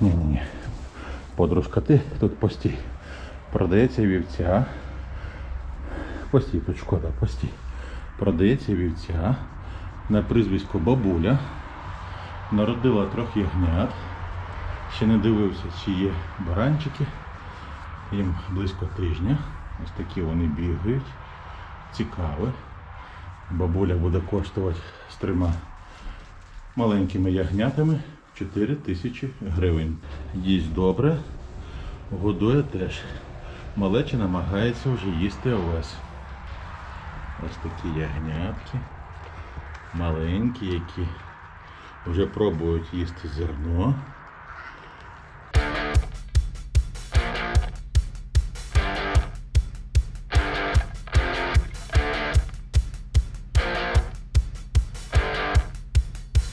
Ні-ні-ні. Подружка, ти тут постій. Продається вівця. Постій, тут шкода, постій. Продається вівця на прізвисько бабуля. Народила трьох ягнят. Ще не дивився, чи є баранчики. Їм близько тижня. Ось такі вони бігають. Цікаві. Бабуля буде коштувати з трьома маленькими ягнятами 4 тисячі гривень. Їсть добре, годує теж. Малеча намагається вже їсти овес. Ось такі ягнятки. Маленькі, які вже пробують їсти зерно.